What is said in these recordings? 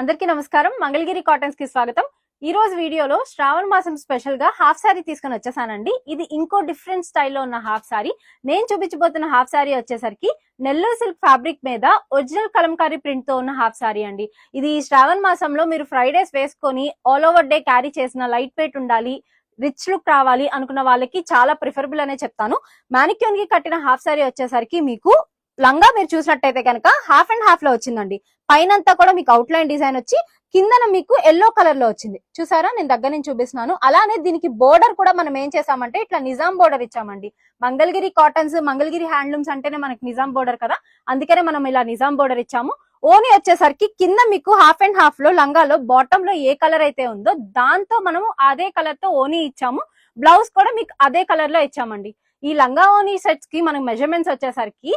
అందరికీ నమస్కారం. మంగళగిరి కాటన్స్కి స్వాగతం. ఈ రోజు వీడియోలో శ్రావణ మాసం స్పెషల్గా హాఫ్ సారీ తీసుకొని వచ్చేసానండి. ఇది ఇంకో డిఫరెంట్ స్టైల్లో ఉన్న హాఫ్ సారీ. నేను చూపించబోతున్న హాఫ్ సారీ వచ్చేసరికి నెల్లూరు సిల్క్ ఫ్యాబ్రిక్ మీద ఒరిజినల్ కలంకారీ ప్రింట్తో ఉన్న హాఫ్ సారీ అండి. ఇది శ్రావణ మాసంలో మీరు ఫ్రైడేస్ వేసుకొని ఆల్ ఓవర్ డే క్యారీ చేసిన లైట్ వెయిట్ ఉండాలి రిచ్ లుక్ రావాలి అనుకున్న వాళ్ళకి చాలా ప్రిఫరబుల్ అనే చెప్తాను. మానిక్యూన్కి కట్టిన హాఫ్ సారీ వచ్చేసరికి మీకు లంగా మీరు చూసినట్టయితే కనుక హాఫ్ అండ్ హాఫ్లో వచ్చిందండి. పైనంతా కూడా మీకు అవుట్ లైన్ డిజైన్ వచ్చి కిందన మీకు ఎల్లో కలర్లో వచ్చింది. చూసారా? నేను దగ్గర నుంచి చూపిస్తున్నాను. అలానే దీనికి బోర్డర్ కూడా మనం ఏం చేసామంటే ఇట్లా నిజాం బోర్డర్ ఇచ్చామండి. మంగళగిరి కాటన్స్ మంగళగిరి హ్యాండ్లూమ్స్ అంటేనే మనకి నిజాం బోర్డర్ కదా? అందుకనే మనం ఇలా నిజాం బోర్డర్ ఇచ్చాము. ఓని వచ్చేసరికి కింద మీకు హాఫ్ అండ్ హాఫ్లో లంగాలో బాటమ్లో ఏ కలర్ అయితే ఉందో దాంతో మనము అదే కలర్తో ఓని ఇచ్చాము. బ్లౌజ్ కూడా మీకు అదే కలర్లో ఇచ్చామండి. ఈ లంగా ఓని సెట్స్కి మనకి మెజర్మెంట్స్ వచ్చేసరికి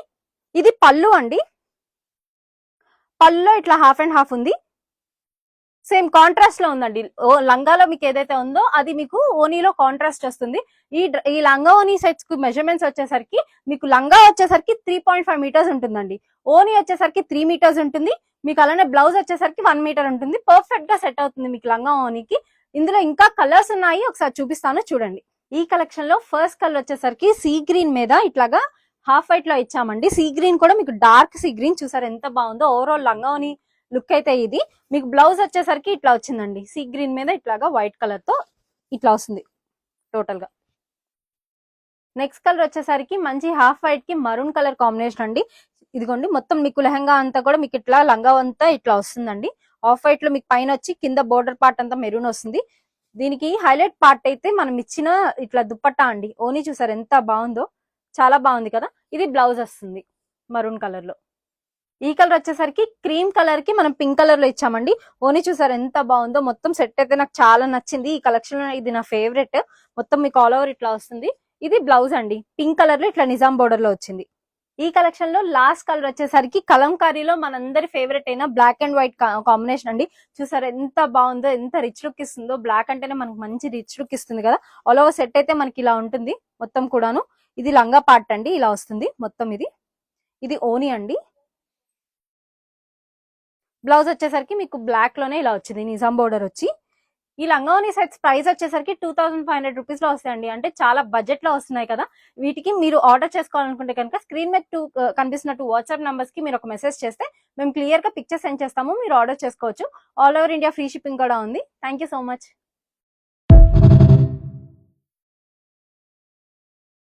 ఇది పళ్ళు అండి. పళ్ళు ఇట్లా హాఫ్ అండ్ హాఫ్ ఉంది. సేమ్ కాంట్రాస్ట్లో ఉందండి. ఓ లంగాలో మీకు ఏదైతే ఉందో అది మీకు ఓనీలో కాంట్రాస్ట్ వస్తుంది. ఈ ఈ లంగా ఓనీ సెట్స్కు మెజర్మెంట్స్ వచ్చేసరికి మీకు లంగా వచ్చేసరికి త్రీ పాయింట్ ఫైవ్ మీటర్స్ ఉంటుందండి. ఓనీ వచ్చేసరికి త్రీ మీటర్స్ ఉంటుంది. మీకు అలానే బ్లౌజ్ వచ్చేసరికి వన్ మీటర్ ఉంటుంది. పర్ఫెక్ట్గా సెట్ అవుతుంది మీకు లంగా ఓనీకి ఇందులో ఇంకా కలర్స్ ఉన్నాయి. ఒకసారి చూపిస్తాను చూడండి. ఈ కలెక్షన్లో ఫస్ట్ కలర్ వచ్చేసరికి సీ గ్రీన్ మీద ఇట్లాగా హాఫ్ వైట్లో ఇచ్చామండి. సీ గ్రీన్ కూడా మీకు డార్క్ సీ గ్రీన్ చూసారు ఎంత బాగుందో. ఓవరాల్ లంగాని లుక్ అయితే ఇది. మీకు బ్లౌజ్ వచ్చేసరికి ఇట్లా వచ్చిందండి. సీ గ్రీన్ మీద ఇట్లాగా వైట్ కలర్తో ఇట్లా వస్తుంది టోటల్గా. నెక్స్ట్ కలర్ వచ్చేసరికి మంచి హాఫ్ వైట్కి మరూన్ కలర్ కాంబినేషన్ అండి. ఇదిగోండి మొత్తం మీకు లెహంగా అంతా కూడా మీకు ఇట్లా లంగా అంతా ఇట్లా వస్తుందండి. ఆఫ్ వైట్లో మీకు పైన వచ్చి కింద బోర్డర్ పార్ట్ అంతా మెరూన్ వస్తుంది. దీనికి హైలైట్ పార్ట్ అయితే మనం ఇచ్చిన ఇట్లా దుప్పట్టా అండి. ఓనీ చూసారు ఎంత బాగుందో. చాలా బాగుంది కదా. ఇది బ్లౌజ్ వస్తుంది మరూన్ కలర్లో. ఈ కలర్ వచ్చేసరికి క్రీమ్ కలర్కి మనం పింక్ కలర్లో ఇచ్చామండి. ఓని చూసారు ఎంత బాగుందో మొత్తం సెట్ అయితే నాకు చాలా నచ్చింది. ఈ కలెక్షన్ ఇది నా ఫేవరెట్ మొత్తం మీకు ఆల్ ఓవర్ ఇట్లా వస్తుంది. ఇది బ్లౌజ్ అండి. పింక్ కలర్లో ఇట్లా నిజాం బోర్డర్లో వచ్చింది. ఈ కలెక్షన్లో లాస్ట్ కలర్ వచ్చేసరికి కలంకారీలో మనందరి ఫేవరెట్ అయిన బ్లాక్ అండ్ వైట్ కాంబినేషన్ అండి. చూసారు ఎంత బాగుందో ఎంత రిచ్ లుక్ ఇస్తుందో. బ్లాక్ అంటేనే మనకు మంచి రిచ్ లుక్ ఇస్తుంది కదా. ఆల్ ఓవర్ సెట్ అయితే మనకి ఇలా ఉంటుంది. మొత్తం కూడాను. ఇది లంగా పార్ట్ అండి ఇలా వస్తుంది. మొత్తం ఇది. ఇది ఓని అండి. బ్లౌజ్ వచ్చేసరికి మీకు బ్లాక్లోనే ఇలా వచ్చింది నిజాం బోర్డర్ వచ్చి. ఈ లంగావని సెట్స్ ప్రైస్ వచ్చేసరికి టూ థౌసండ్ ఫైవ్ హండ్రెడ్ రూపీస్లో వస్తాయండి. అంటే చాలా బడ్జెట్లో వస్తున్నాయి కదా. వీటికి మీరు ఆర్డర్ చేసుకోవాలనుకుంటే కనుక స్క్రీన్ మీద టూ కనిపిస్తున్న టూ వాట్సాప్ నంబర్స్కి మీరు ఒక మెసేజ్ చేస్తే మేము క్లియర్గా పిక్చర్ సెండ్ చేస్తాము మీరు ఆర్డర్ చేసుకోవచ్చు. All over India free shipping కూడా ఉంది. Thank you so much